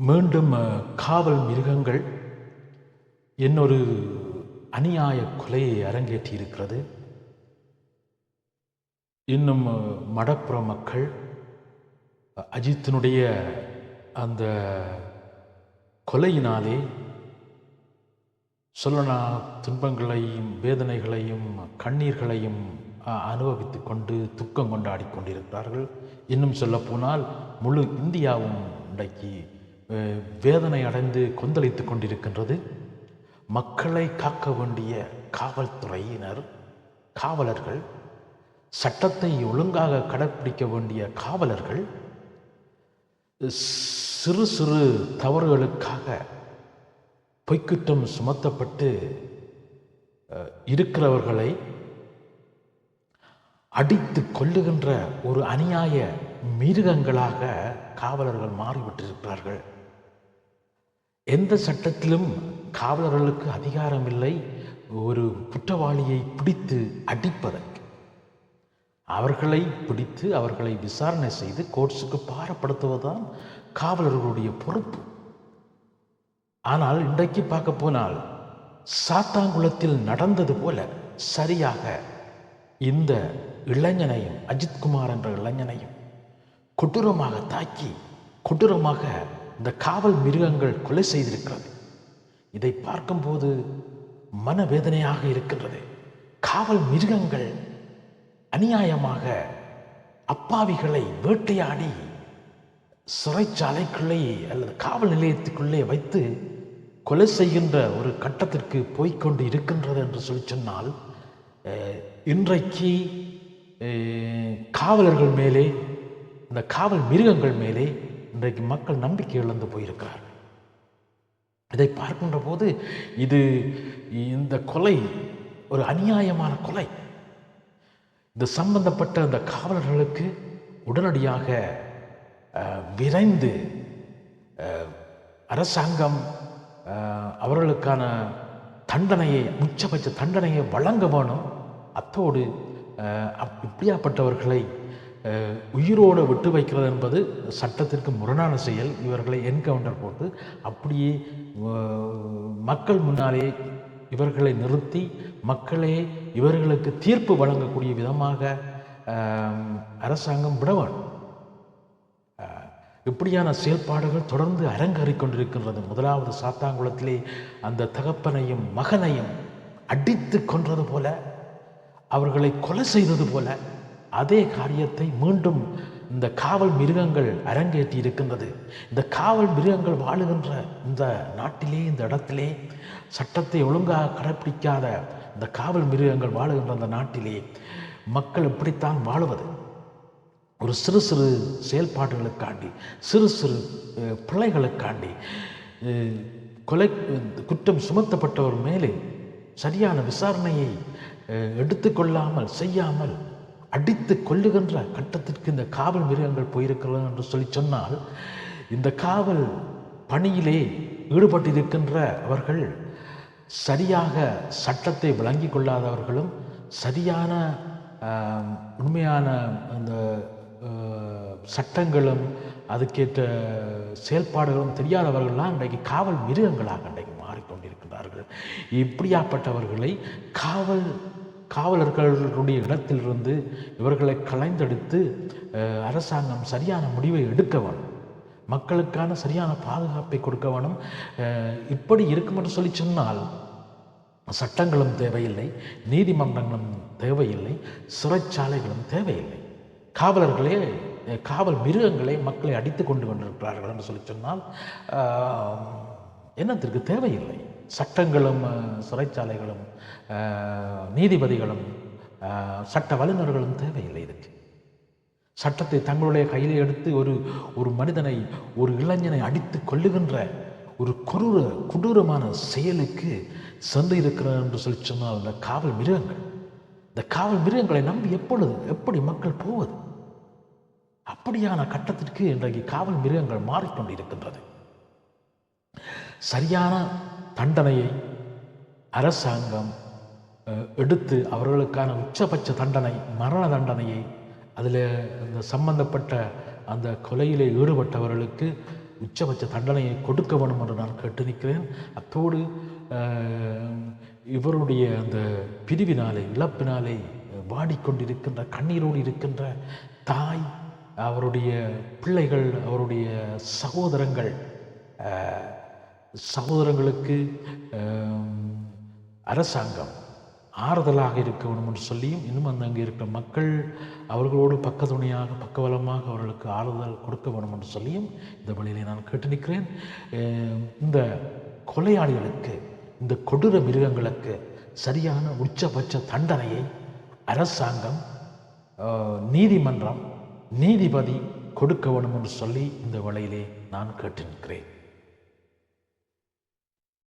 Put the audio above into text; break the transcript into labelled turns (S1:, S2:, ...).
S1: மீண்டும் காவல் மிருகங்கள் இன்னொரு அநியாய கொலையை அரங்கேற்றி இருக்கிறது இன்னும் மடப்புற மக்கள் அஜித்தினுடைய அந்த கொலையினாலே சொல்லனா துன்பங்களையும் வேதனைகளையும் கண்ணீர்களையும் அனுபவித்து கொண்டு துக்கம் கொண்டாடி கொண்டிருக்கிறார்கள். இன்னும் சொல்லப்போனால் முழு இந்தியாவும் இன்றைக்கு வேதனை அடைந்து கொந்தளித்து கொண்டிருக்கின்றது. மக்களை காக்க வேண்டிய காவல்துறையினர் காவலர்கள் சட்டத்தை ஒழுங்காக கடைப்பிடிக்க வேண்டிய காவலர்கள் சிறு சிறு தவறுகளுக்காக பொய்க்குற்றம் சுமத்தப்பட்டு இருக்கிறவர்களை அடித்து கொள்ளுகின்ற ஒரு அநியாய மிருகங்களாக காவலர்கள் மாறிவிட்டிருக்கிறார்கள். எந்த சட்டத்திலும் காவலர்களுக்கு அதிகாரம் இல்லை ஒரு குற்றவாளியை பிடித்து அடிப்பதற்கு. அவர்களை பிடித்து அவர்களை விசாரணை செய்து கோர்ட்ஸுக்கு பாரப்படுத்துவதுதான் காவலர்களுடைய பொறுப்பு. ஆனால் இன்றைக்கு பார்க்க போனால் சாத்தாங்குளத்தில் நடந்தது போல சரியாக இந்த இளைஞனையும் அஜித்குமார் என்ற இளைஞனையும் கொடூரமாக தாக்கி கொடூரமாக இந்த காவல் மிருகங்கள் கொலை செய்திருக்கிறது. இதை பார்க்கும்போது மனவேதனையாக இருக்கின்றது. காவல் மிருகங்கள் அநியாயமாக அப்பாவிகளை வேட்டையாடி சிறைச்சாலைக்குள்ளே அல்லது காவல் நிலையத்துக்குள்ளே வைத்து கொலை செய்கின்ற ஒரு கட்டத்திற்கு போய்க்கொண்டு இருக்கின்றது என்று சொல்லி சொன்னால் இன்றைக்கு காவலர்கள் மேலே இந்த காவல் மிருகங்கள் மேலே இன்றைக்கு மக்கள் நம்பிக்கை இழந்து போயிருக்கிறார் இதை பார்க்கின்ற போது இது இந்த கொலை ஒரு அநியாயமான கொலை. இது சம்பந்தப்பட்ட அந்த காவலர்களுக்கு உடனடியாக விரைந்து அரசாங்கம் அவர்களுக்கான தண்டனையை உச்சபட்ச தண்டனையை வழங்க வேணும். அத்தோடு அப்- இப்படியாப்பட்டவர்களை உயிரோடு விட்டு வைக்கிறது என்பது சட்டத்திற்கு முரணான செயல். இவர்களை என்கவுண்டர் போட்டு அப்படியே மக்கள் முன்னாலே இவர்களை நிறுத்தி மக்களே இவர்களுக்கு தீர்ப்பு வழங்கக்கூடிய விதமாக அரசாங்கம் விட வேண்டும். இப்படியான செயல்பாடுகள் தொடர்ந்து அரங்கேறிக் கொண்டிருக்கின்றது. முதலாவது சாத்தாங்குளத்திலே அந்த தகப்பனையும் மகனையும் அடித்து கொன்றது போல அவர்களை கொலை செய்தது போல அதே காரியத்தை மீண்டும் இந்த காவல் மிருகங்கள் அரங்கேற்றி இருக்கின்றது. இந்த காவல் மிருகங்கள் வாழுகின்ற இந்த நாட்டிலே இந்த இடத்திலே சட்டத்தை ஒழுங்காக கடைப்பிடிக்காத இந்த காவல் மிருகங்கள் வாழுகின்ற அந்த நாட்டிலே மக்கள் இப்படித்தான் வாழுவது. ஒரு சிறு சிறு செயல்பாடுகளுக்காண்டி சிறு சிறு பிள்ளைகளுக்காண்டி கொலை குற்றம் சுமத்தப்பட்டவர் மேலே சரியான விசாரணையை எடுத்துக்கொள்ளாமல் செய்யாமல் அடித்து கொள்ளுகின்ற கட்டத்திற்கு இந்த காவல் மிருகங்கள் போயிருக்கிறது என்று சொல்லி சொன்னால் இந்த காவல் பணியிலே ஈடுபட்டிருக்கின்ற அவர்கள் சரியாக சட்டத்தை விளங்கி கொள்ளாதவர்களும் சரியான உண்மையான அந்த சட்டங்களும் அதுக்கேற்ற செயல்பாடுகளும் தெரியாதவர்கள்லாம் இன்றைக்கு காவல் மிருகங்களாக இன்றைக்கு மாறிக்கொண்டிருக்கிறார்கள் இப்படியாப்பட்டவர்களை காவல் காவலர்களுடைய இடத்திலிருந்து இவர்களை கலைந்தெடுத்து அரசாங்கம் சரியான முடிவை எடுக்க வேணும் மக்களுக்கான சரியான பாதுகாப்பை கொடுக்க வேணும் இப்படி இருக்கும் என்று சொல்லி சொன்னால் சட்டங்களும் தேவையில்லை நீதிமன்றங்களும் தேவையில்லை சிறைச்சாலைகளும் தேவையில்லை. காவலர்களே காவல் மிருகங்களே மக்களை அடித்து கொண்டு கொண்டிருக்கிறார்கள் என்று சொல்லி சொன்னால் என்னத்திற்கு தேவையில்லை. சட்டங்களும் சிறைச்சாலைகளும் நீதிபதிகளும் சட்ட வல்லுநர்களும் தேவையில்லை இதுக்கு. சட்டத்தை தங்களுடைய கையில் எடுத்து ஒரு ஒரு மனிதனை ஒரு இளைஞனை அடித்து கொள்ளுகின்ற ஒரு கொடூர கொடூரமான செயலுக்கு சென்று இருக்கிறார் என்று சொல்லி சொன்னால் இந்த காவல் மிருகங்கள் இந்த காவல் மிருகங்களை நம்பி எப்பொழுது எப்படி மக்கள் போவது? அப்படியான கட்டத்திற்கு இன்றைக்கு காவல் மிருகங்கள் மாறிக்கொண்டிருக்கின்றது. சரியான தண்டனையை அரசாங்கம் எடுத்து அவர்களுக்கான உச்சபட்ச தண்டனை மரண தண்டனையை அதில் இந்த சம்பந்தப்பட்ட அந்த கொலையிலே ஈடுபட்டவர்களுக்கு உச்சபட்ச தண்டனையை கொடுக்க வேண்டும் என்று நான் கேட்டு நிற்கிறேன். அத்தோடு இவருடைய அந்த பிரிவினாலே இழப்பினாலே வாடிக்கொண்டிருக்கின்ற கண்ணீரோடு இருக்கின்ற தாய் அவருடைய பிள்ளைகள் அவருடைய சகோதரங்கள் சகோதரங்களுக்கு அரசாங்கம் ஆறுதலாக இருக்க வேண்டும் என்று சொல்லியும் இன்னும் அந்த அங்கே இருக்கிற மக்கள் அவர்களோடு பக்கத்துணையாக பக்கவலமாக அவர்களுக்கு ஆறுதல் கொடுக்க வேண்டும் என்று சொல்லியும் இந்த வழியிலே நான் கேட்டு நிற்கிறேன். இந்த கொலையாளிகளுக்கு இந்த கொடூர மிருகங்களுக்கு சரியான உச்சபட்ச தண்டனையை அரசாங்கம் நீதிமன்றம் நீதிபதி கொடுக்க வேண்டும் என்று சொல்லி இந்த வழியிலே நான் கேட்டு நிற்கிறேன்.